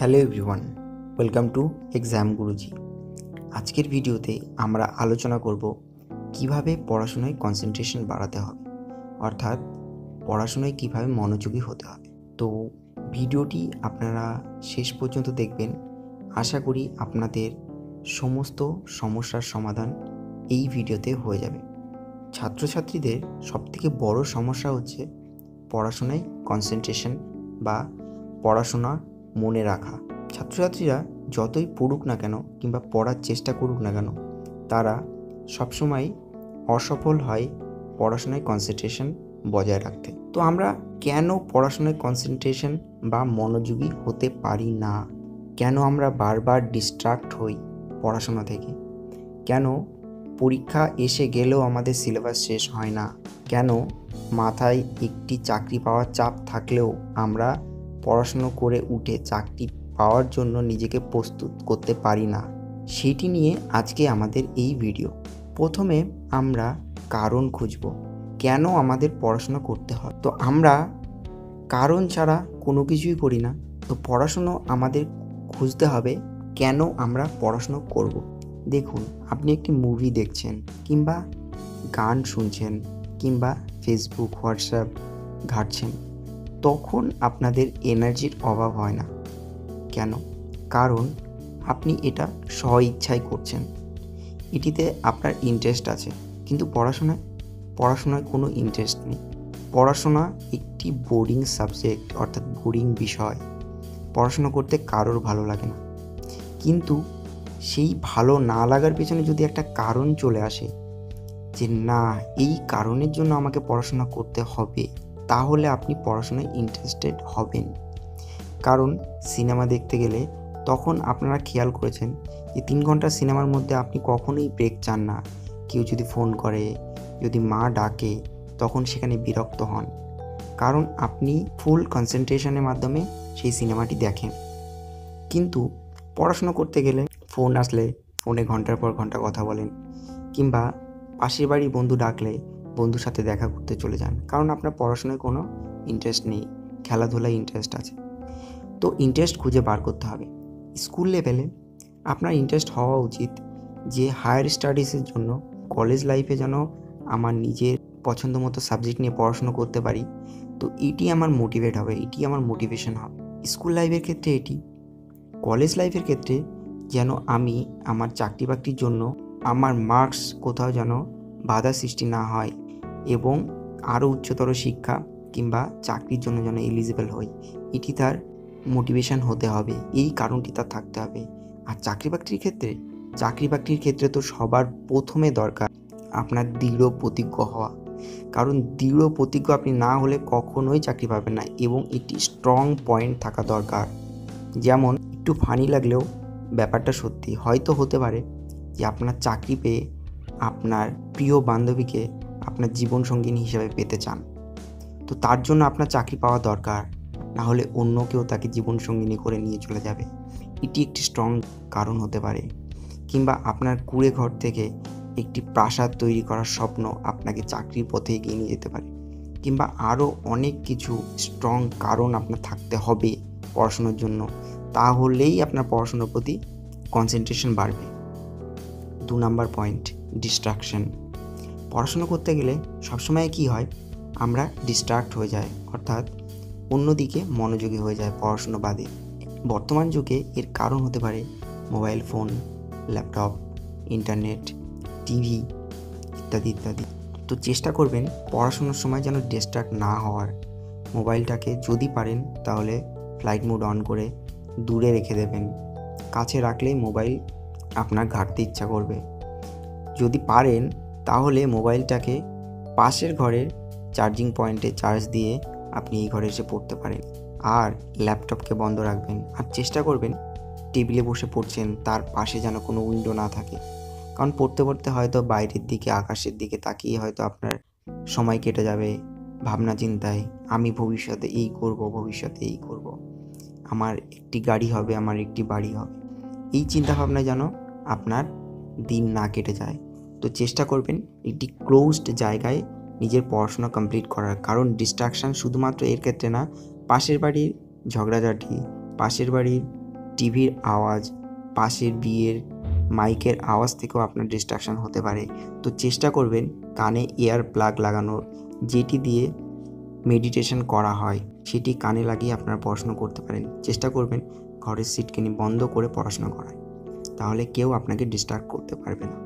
Hello everyone, welcome to exam Guruji. আজকের ভিডিওতে আমরা আলোচনা করব কীভাবে পড়াশোনায় কনসেন্ট্রেশন বাড়াতে হবে, অর্থাৎ পড়াশোনায় কীভাবে মনোযোগী হতে হবে। তো ভিডিওটি আপনারা শেষ পর্যন্ত দেখবেন। আশা করি আপনাদের সমস্ত সমস্যার সমাধান এই ভিডিওতে হয়ে যাবে। ছাত্রছাত্রীদের সবথেকে বড় সমস্যা হচ্ছে পড়াশোনায় কনসেন্ট্রেশন বা পড়াশোনা মনে রাখা। ছাত্রছাত্রীরা যতই পড়ুক না কেন কিংবা পড়ার চেষ্টা করুক না কেন, তারা সবসময় অসফল হয় পড়াশোনায় কনসেন্ট্রেশন বজায় রাখতে। তো আমরা কেন পড়াশোনায় কনসেন্ট্রেশন বা মনোযোগী হতে পারি না? কেন আমরা বারবার ডিস্ট্রাক্ট হই পড়াশোনা থেকে? কেন পরীক্ষা এসে গেলেও আমাদের সিলেবাস শেষ হয় না? কেন মাথায় একটি চাকরি পাওয়ার চাপ থাকলেও আমরা পড়াশুনো করে উঠে চাকরি পাওয়ার জন্য নিজেকে প্রস্তুত করতে পারি না। সেটি নিয়ে আজকে আমাদের এই ভিডিও প্রথমে আমরা কারণ খুঁজব। কেন আমাদের পড়াশোনা করতে হয়? তো আমরা কারণ ছাড়া কোনো কিছুই করি না। তো পড়াশুনো আমাদের খুঁজতে হবে, কেন আমরা পড়াশুনো করব। দেখুন, আপনি একটি মুভি দেখছেন কিংবা গান শুনছেন কিংবা ফেসবুক হোয়াটসঅ্যাপ ঘাটছেন। তখন আপনাদের এনার্জির অভাব হয় না। কেন? কারণ আপনি এটা স্ব ইচ্ছায় করছেন। এটিতে আপনার ইন্টারেস্ট আছে। কিন্তু পড়াশোনায়? পড়াশোনায় কোনো ইন্টারেস্ট নেই। পড়াশোনা একটি বোরিং সাবজেক্ট অর্থাৎ বোরিং বিষয়। পড়াশোনা করতে কারোর ভালো লাগে না। কিন্তু সেই ভালো না লাগার পেছনে যদি একটা কারণ চলে আসে যে, না, এই কারণের জন্য আমাকে পড়াশোনা করতে হবে। তাহলে আপনি পড়াশোনায় ইন্টারেস্টেড হবেন। কারণ সিনেমা দেখতে গেলে তখন আপনারা খেয়াল করেছেন যে তিন ঘণ্টার সিনেমার মধ্যে আপনি কখনোই ব্রেক চান না। কেউ যদি ফোন করে, যদি মা ডাকে, তখন সেখানে বিরক্ত হন। কারণ আপনি ফুল কনসেন্ট্রেশনের মাধ্যমে সেই সিনেমাটি দেখেন। কিন্তু পড়াশোনা করতে গেলে ফোন আসলে ফোনে ঘণ্টার পর ঘণ্টা কথা বলেন। কিংবা পাশের বাড়ির বন্ধু ডাকলে বন্ধুর সাথে দেখা করতে চলে যান। কারণ আপনার পড়াশোনায় কোনো ইন্টারেস্ট নেই, খেলাধুলায় ইন্টারেস্ট আছে। তো ইন্টারেস্ট খুঁজে বার করতে হবে। স্কুল লেভেলে আপনার ইন্টারেস্ট হওয়া উচিত যে হায়ার স্টাডিজের জন্য কলেজ লাইফে যেন আমার নিজের পছন্দ মতো সাবজেক্ট নিয়ে পড়াশুনো করতে পারি। তো এটি আমার মোটিভেট হবে, এটি আমার মোটিভেশন হবে। স্কুল লাইফের ক্ষেত্রে এটি কলেজ লাইফের ক্ষেত্রে যেন আমি আমার চাকরি বাকরির জন্য, আমার মার্কস কোথাও যেন বাধা সৃষ্টি না হয় এবং আরও উচ্চতর শিক্ষা কিংবা চাকরির জন্য যেন এলিজিবল হই এটি তার মোটিভেশন হতে হবে। এই কারণটি তার থাকতে হবে। আর চাকরি বাকরির ক্ষেত্রে, চাকরি বাকরির ক্ষেত্রে তো সবার প্রথমে দরকার আপনার দৃঢ় প্রতিজ্ঞ হওয়া। কারণ দৃঢ় প্রতিজ্ঞ আপনি না হলে কখনোই চাকরি পাবেন না এবং একটি স্ট্রং পয়েন্ট থাকা দরকার। যেমন, একটু ফানি লাগলেও ব্যাপারটা সত্যি। হয়তো হতে পারে যে আপনার চাকরি পেয়ে আপনার প্রিয় বান্ধবীকে আপনার জীবনসঙ্গিনী হিসেবে পেতে চান। তো তার জন্য আপনার চাকরি পাওয়া দরকার, না হলে অন্য কেউ তাকে জীবনসঙ্গিনী করে নিয়ে চলে যাবে। এটি একটি স্ট্রং কারণ হতে পারে, কিংবা আপনার কুড়ে ঘর থেকে একটি প্রাসাদ তৈরি করার স্বপ্ন আপনাকে চাকরির পথে এগিয়ে নিয়ে যেতে পারে, কিংবা আরও অনেক কিছু স্ট্রং কারণ আপনার থাকতে হবে পড়াশোনার জন্য। তাহলেই আপনার পড়াশোনার প্রতি কনসেন্ট্রেশন বাড়বে। দু নাম্বার পয়েন্ট ডিস্ট্রাকশন পড়াশোনা করতে গেলে সবসময় কি হয়? আমরা ডিস্ট্রাক্ট হয়ে যাই, অর্থাৎ অন্যদিকে মনোযোগী হয়ে যায় পড়াশুনো বাদে। বর্তমান যুগে এর কারণ হতে পারে mobile phone laptop internet TV ইত্যাদি ইত্যাদি। তো চেষ্টা করবেন পড়াশোনার সময় যেন ডিস্ট্রাক্ট না হওয়ার। মোবাইলটাকে যদি পারেন তাহলে ফ্লাইট মোড অন করে দূরে রেখে দেবেন। কাছে রাখলেই মোবাইল আপনার ঘাটতে ইচ্ছা করবে। যদি পারেন, তাহলে মোবাইলটাকে পাশের ঘরের চার্জিং পয়েন্টে চার্জ দিয়ে আপনি এই ঘরে এসে পড়তে পারেন। আর ল্যাপটপকে বন্ধ রাখবেন। আর চেষ্টা করবেন, টেবিলে বসে পড়ছেন, তার পাশে যেন কোনো উইন্ডো না থাকে। কারণ পড়তে পড়তে হয়তো বাইরের দিকে, আকাশের দিকে তাকিয়ে হয়তো আপনার সময় কেটে যাবে, ভাবনা চিন্তায়, আমি ভবিষ্যতে এই করব, ভবিষ্যতে এই করব। আমার একটি গাড়ি হবে, আমার একটি বাড়ি হবে। এই চিন্তাভাবনায় যেন আপনার দিন না কেটে যায়। তো চেষ্টা করবেন একটি ক্লোজড জায়গায় নিজের পড়াশোনা কমপ্লিট করার। কারণ ডিস্ট্রাকশান শুধুমাত্র এর ক্ষেত্রে না, পাশের বাড়ির ঝগড়াঝাটি, পাশের বাড়ির টিভির আওয়াজ, পাশের বিয়ের মাইকের আওয়াজ থেকেও আপনার ডিস্ট্রাকশন হতে পারে। তো চেষ্টা করবেন কানে এয়ার প্লাগ লাগানোর, যেটি দিয়ে মেডিটেশন করা হয়, সেটি কানে লাগিয়ে আপনারা পড়াশোনা করতে পারেন। চেষ্টা করবেন ঘরের সিটকিনি বন্ধ করে পড়াশোনা করায়। তাহলে কেউ আপনাকে ডিস্টার্ব করতে পারবে না।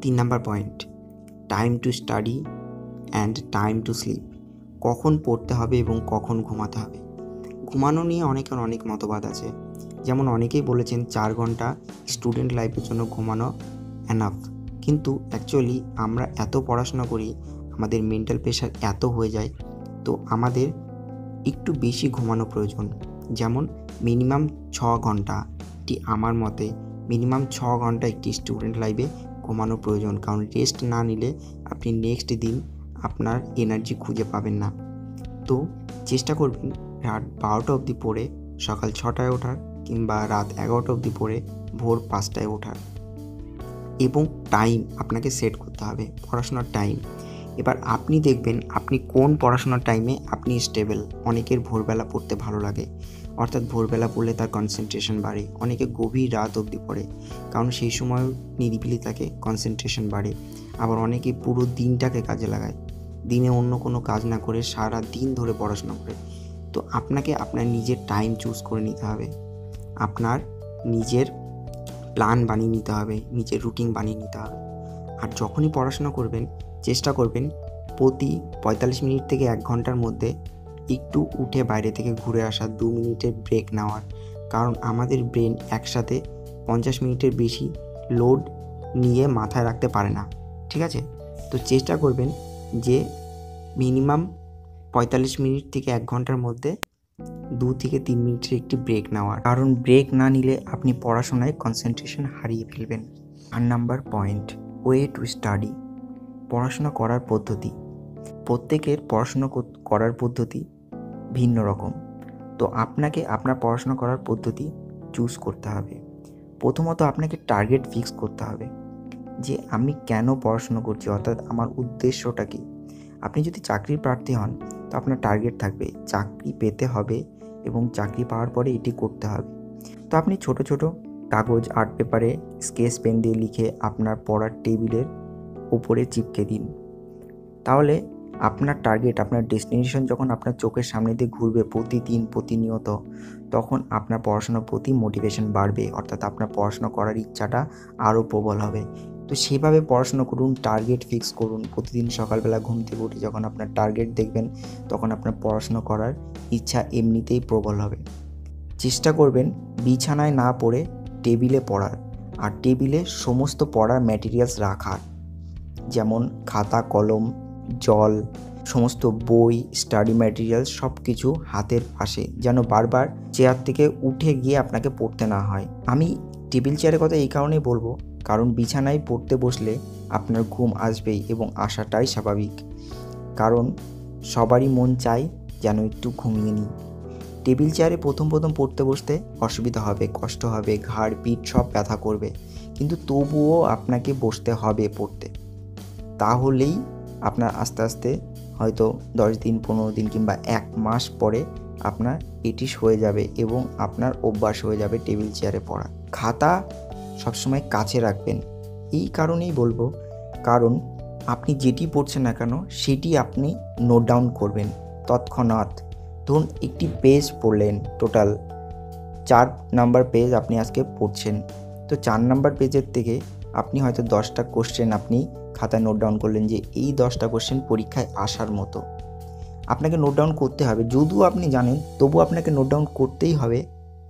তিন number point time to study and time to sleep কখন পড়তে হবে এবং কখন ঘুমাতে হবে? ঘুমানো নিয়ে অনেকের অনেক মতবাদ আছে। যেমন অনেকেই বলেছেন চার ঘণ্টা স্টুডেন্ট লাইফের জন্য ঘুমানো অ্যানাফ কিন্তু অ্যাকচুয়ালি আমরা এত পড়াশোনা করি, আমাদের মেন্টাল প্রেশার এত হয়ে যায়, তো আমাদের একটু বেশি ঘুমানো প্রয়োজন। যেমন মিনিমাম ছ ঘন্টাটি আমার মতে মিনিমাম ছ ঘণ্টা একটি স্টুডেন্ট লাইফে কমানো প্রয়োজন। কারণ রেস্ট না নিলে আপনি নেক্সট দিন আপনার এনার্জি খুঁজে পাবেন না। তো চেষ্টা করবেন রাত বারোটা অবধি পড়ে সকাল ছটায় ওঠার কিংবা রাত এগারোটা অবধি পড়ে ভোর পাঁচটায় ওঠার। এবং টাইম আপনাকে সেট করতে হবে, পড়াশোনার টাইম এবার আপনি দেখবেন আপনি কোন পড়াশোনার টাইমে আপনি স্টেবল অনেকের ভোরবেলা পড়তে ভালো লাগে। অর্থাৎ ভোরবেলা পড়লে তার কনসেন্ট্রেশন বাড়ে। অনেকে গভীর রাত অবধি পড়ে, কারণ সেই সময় নিরিবিলি থাকে কনসেন্ট্রেশন বাড়ে। আবার অনেকে পুরো দিনটাকে কাজে লাগায়। দিনে অন্য কোনো কাজ না করে সারা দিন ধরে পড়াশোনা করে। তো আপনাকে আপনার নিজের টাইম চুজ করে নিতে হবে। আপনার নিজের প্ল্যান বানিয়ে নিতে হবে, নিজের রুটিন বানিয়ে নিতে হবে। আর যখনই পড়াশোনা করবেন, চেষ্টা করবেন প্রতি পঁয়তাল্লিশ মিনিট থেকে এক ঘণ্টার মধ্যে একটু উঠে বাইরে থেকে ঘুরে আসা দু মিনিটের ব্রেক নেওয়ার। কারণ আমাদের ব্রেন একসাথে পঞ্চাশ মিনিটের বেশি লোড নিয়ে মাথায় রাখতে পারে না। ঠিক আছে? তো চেষ্টা করবেন যে মিনিমাম পঁয়তাল্লিশ মিনিট থেকে এক ঘণ্টার মধ্যে দু থেকে তিন মিনিটের একটি ব্রেক নেওয়ার। কারণ ব্রেক না নিলে আপনি পড়াশোনায় কনসেন্ট্রেশন হারিয়ে ফেলবেন। আর number point way to study পড়াশোনা করার পদ্ধতি। প্রত্যেকের পড়াশোনা করার পদ্ধতি ভিন্ন রকম। তো আপনাকে আপনার পড়াশোনা করার পদ্ধতি চুজ করতে হবে। প্রথমত আপনাকে টার্গেট ফিক্স করতে হবে যে আমি কেন পড়াশোনা করছি, অর্থাৎ আমার উদ্দেশ্যটা কী? আপনি যদি চাকরির প্রার্থী হন, তো আপনার টার্গেট থাকবে চাকরি পেতে হবে এবং চাকরি পাওয়ার পরে এটি করতে হবে। তো আপনি ছোট ছোট কাগজ আর্ট পেপারে স্কেচ পেন দিয়ে লিখে আপনার পড়ার টেবিলের উপরে চিপকে দিন। তাহলে আপনার টার্গেট আপনার ডেস্টিনেশন যখন আপনার চোখের সামনে দিয়ে ঘুরবে প্রতিদিন, প্রতিনিয়ত, তখন আপনার পড়াশোনার প্রতি মোটিভেশন বাড়বে। অর্থাৎ আপনার পড়াশোনা করার ইচ্ছাটা আরও প্রবল হবে। তো সেভাবে পড়াশোনা করুন টার্গেট ফিক্স করুন। প্রতিদিন সকালবেলা ঘুম থেকে উঠে যখন আপনার টার্গেট দেখবেন, তখন আপনার পড়াশোনা করার ইচ্ছা এমনিতেই প্রবল হবে। চেষ্টা করবেন বিছানায় না পড়ে টেবিলে পড়ার। আর টেবিলে সমস্ত পড়ার ম্যাটেরিয়ালস রাখার। যেমন খাতা, কলম জল, সমস্ত বই স্টাডি ম্যাটেরিয়াল সব কিছু হাতের পাশে যেন বারবার চেয়ার থেকে উঠে গিয়ে আপনাকে পড়তে না হয়। আমি টেবিল চেয়ারের কথা এই কারণেই বলব, কারণ বিছানায় পড়তে বসলে আপনার ঘুম আসবেই এবং আসাটাই স্বাভাবিক। কারণ সবারই মন চায় যেন একটু ঘুমিয়ে নিই। টেবিল চেয়ারে প্রথম প্রথম পড়তে বসতে অসুবিধা হবে, কষ্ট হবে, ঘাড়, পিঠ সব ব্যথা করবে। কিন্তু তবুও আপনাকে বসতে হবে পড়তে। তাহলেই আপনার আস্তে আস্তে হয়তো দশ দিন, পনেরো দিন কিংবা এক মাস পরে আপনার এটি হয়ে যাবে এবং আপনার অভ্যাস হয়ে যাবে টেবিল চেয়ারে পড়া। খাতা সবসময় কাছে রাখবেন। এই কারণেই বলব, কারণ আপনি যেটি পড়ছেন না কেন, সেটি আপনি নোট ডাউন করবেন তৎক্ষণাৎ। ধরুন একটি পেজ পড়লেন টোটাল চার নাম্বার পেজ আপনি আজকে পড়ছেন। তো চার নাম্বার পেজের থেকে আপনি হয়তো দশটা কোশ্চেন আপনি খাতায় নোট ডাউন করলেন যে এই দশটা কোশ্চেন পরীক্ষায় আসার মতো। আপনাকে নোট ডাউন করতে হবে। যদিও আপনি জানেন, তবু আপনাকে নোট ডাউন করতেই হবে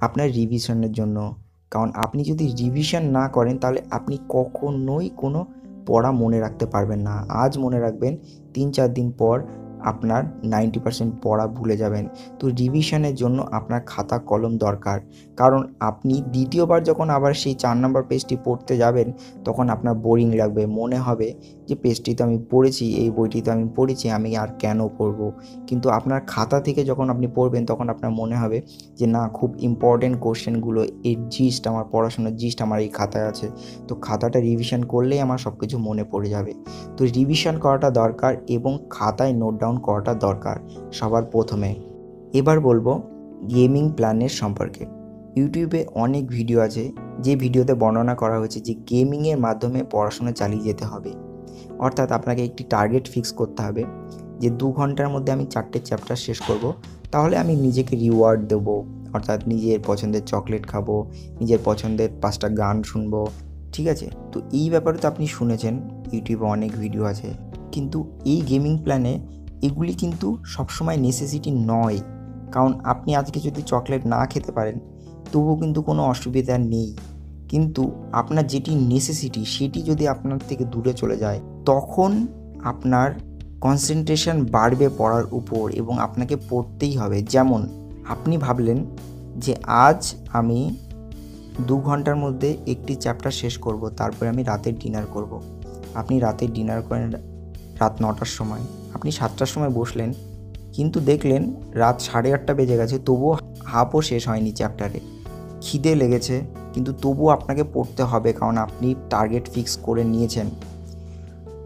আপনার রিভিশনের জন্য। কারণ আপনি যদি রিভিশন না করেন, তাহলে আপনি কখনোই কোনো পড়া মনে রাখতে পারবেন না। আজ মনে রাখবেন, তিন চার দিন পর আপনার নাইনটি পার্সেন্ট পড়া ভুলে যাবেন। তো রিভিশনের জন্য আপনার খাতা কলম দরকার। কারণ আপনি দ্বিতীয়বার যখন আবার সেই চার নম্বর পেজটি পড়তে যাবেন, তখন আপনার বোরিং লাগবে, মনে হবে যে পেজটি তো আমি পড়েছি, এই বইটি তো আমি পড়েছি, আমি আর কেন পড়ব? কিন্তু আপনার খাতা থেকে যখন আপনি পড়বেন, তখন আপনার মনে হবে যে, না, খুব ইম্পর্টেন্ট কোশ্চেনগুলো এর জিস্ট আমার, পড়াশোনার জিস্ট আমার এই খাতায় আছে। তো খাতাটা রিভিশন করলেই আমার সব কিছু মনে পড়ে যাবে। তো রিভিশন করাটা দরকার এবং খাতায় নোট ডাউন করাটা দরকার, সবার প্রথমে। এবার বলব গেমিং প্ল্যানের সম্পর্কে। ইউটিউবে অনেক ভিডিও আছে, যে ভিডিওতে বর্ণনা করা হয়েছে যে গেমিংয়ের মাধ্যমে পড়াশোনা চালিয়ে যেতে হবে। অর্থাৎ আপনাকে একটি টার্গেট ফিক্স করতে হবে যে দু ঘণ্টার মধ্যে আমি চারটে চ্যাপ্টার শেষ করব। তাহলে আমি নিজেকে রিওয়ার্ড দেবো। অর্থাৎ নিজের পছন্দের চকলেট খাব, নিজের পছন্দের পাঁচটা গান শুনব, ঠিক আছে? তো এই ব্যাপারে তো আপনি শুনেছেন, ইউটিউবে অনেক ভিডিও আছে। কিন্তু এই গেমিং প্ল্যানে এগুলি কিন্তু সবসময় নেসেসিটি নয়। কারণ আপনি আজকে যদি চকলেট না খেতে পারেন, তবুও কিন্তু কোনো অসুবিধা নেই। কিন্তু আপনার যেটি নেসেসিটি সেটি যদি আপনার থেকে দূরে চলে যায়, তখন আপনার কনসেন্ট্রেশন বাড়বে পড়ার উপর এবং আপনাকে পড়তেই হবে। যেমন, আপনি ভাবলেন যে আজ আমি দু ঘণ্টার মধ্যে একটি চ্যাপ্টার শেষ করব, তারপরে আমি রাতের ডিনার করব। আপনি রাতে ডিনার করেন রাত নটার সময়। আপনি সাতটার সময় বসলেন, কিন্তু দেখলেন রাত সাড়ে আটটা বেজে গেছে, তবুও হাফও শেষ হয়নি চ্যাপ্টারে খিদে লেগেছে কিন্তু তবুও আপনাকে পড়তে হবে কারণ আপনি টার্গেট ফিক্স করে নিয়েছেন।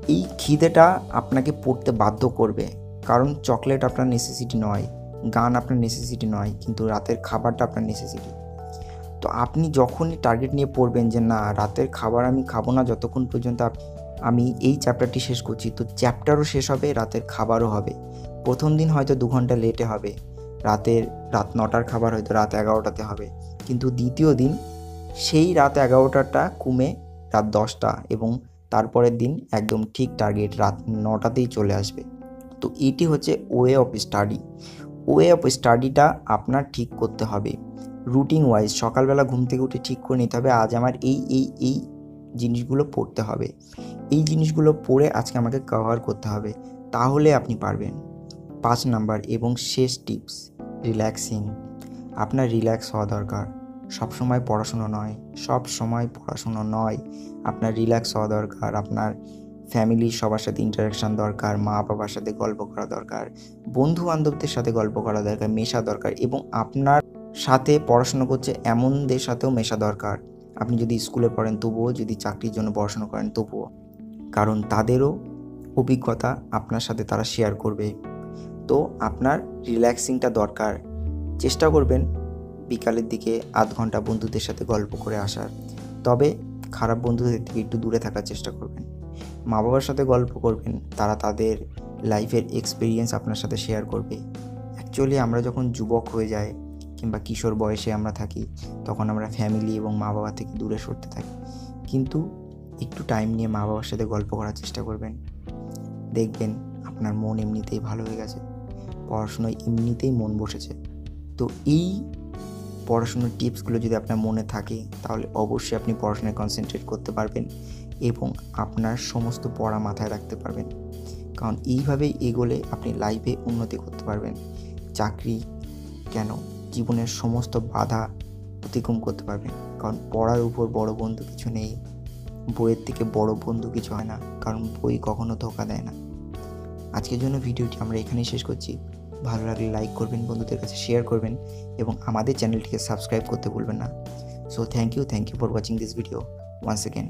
এই খিদেটা আপনাকে পড়তে বাধ্য করবে। কারণ চকলেট আপনার নেসেসিটি নয়, গান আপনার নেসেসিটি নয়, কিন্তু রাতের খাবারটা আপনার নেসেসিটি তো আপনি যখনই টার্গেট নিয়ে পড়বেন যে না, রাতের খাবার আমি খাব না যতক্ষণ পর্যন্ত আমি এই চ্যাপ্টারটি শেষ করছি, তো চ্যাপ্টারও শেষ হবে, রাতের খাবারও হবে। প্রথম দিন হয়তো দু ঘণ্টা লেটে হবে। রাতের, রাত নটার খাবার হয়তো রাত এগারোটাতে হবে। কিন্তু দ্বিতীয় দিন সেই রাত এগারোটাটা কমে রাত দশটা এবং তারপরের দিন একদম ঠিক টার্গেট রাত নটাতেই চলে আসবে। তো এটি হচ্ছে way of study way of স্টাডিটা আপনার ঠিক করতে হবে। রুটিন ওয়াইজ সকালবেলা ঘুম থেকে উঠে ঠিক করে নিতে হবে, আজ আমার এই এই এই জিনিসগুলো পড়তে হবে। এই জিনিসগুলো পড়ে আজকে আমাকে কভার করতে হবে। তাহলে আপনি পারবেন। পাঁচ নাম্বার এবং শেষ টিপস রিল্যাক্সিং আপনার রিল্যাক্স হওয়া দরকার। সব সময় পড়াশুনো নয় সব সময় পড়াশুনো নয়। আপনার রিল্যাক্স হওয়া দরকার, আপনার ফ্যামিলি সবার সাথে ইন্টারাকশান দরকার, মা বাবার সাথে গল্প করা দরকার বন্ধু বান্ধবদের সাথে গল্প করা দরকার, মেশা দরকার এবং আপনার সাথে পড়াশুনো করছে এমনদের সাথেও মেশা দরকার। আপনি যদি স্কুলে পড়েন তবুও, যদি চাকরির জন্য পড়াশুনো করেন তবুও। কারণ তাদেরও অভিজ্ঞতা আপনার সাথে তারা শেয়ার করবে। তো আপনার রিল্যাক্সিংটা দরকার। চেষ্টা করবেন বিকালের দিকে আধ ঘণ্টা বন্ধুদের সাথে গল্প করে আসার। তবে খারাপ বন্ধুদের থেকে একটু দূরে থাকার চেষ্টা করবেন। মা বাবার সাথে গল্প করবেন, তারা তাদের লাইফের এক্সপিরিয়েন্স আপনার সাথে শেয়ার করবে। অ্যাকচুয়ালি আমরা যখন যুবক হয়ে যাই কিংবা কিশোর বয়সে আমরা থাকি, তখন আমরা ফ্যামিলি এবং মা বাবা থেকে দূরে সরতে থাকি। কিন্তু একটু টাইম নিয়ে মা বাবার সাথে গল্প করার চেষ্টা করবেন। দেখবেন আপনার মন এমনিতেই ভালো হয়ে গেছে। পড়াশুনোয় এমনিতেই মন বসেছে। তো এই পড়াশুনোর টিপসগুলো যদি আপনার মনে থাকে, তাহলে অবশ্যই আপনি পড়াশোনায় কনসেন্ট্রেট করতে পারবেন এবং আপনার সমস্ত পড়া মাথায় রাখতে পারবেন। কারণ এইভাবেই এগোলে আপনি লাইফে উন্নতি করতে পারবেন। চাকরি কেন? জীবনের সমস্ত বাধা অতিক্রম করতে পারবেন। কারণ পড়ার উপর বড় বন্ধু কিছু নেই, বইয়ের থেকে বড় বন্ধু কিছু হয় না, কারণ বই কখনো ধোকা দেয় না। আজকের জন্য ভিডিওটি আমরা এখানেই শেষ করছি। ভালো লাগলে লাইক করবেন, বন্ধুদের কাছে শেয়ার করবেন এবং আমাদের চ্যানেলটিকে সাবস্ক্রাইব করতে ভুলবেন না। So thank you thank you for watching this video once again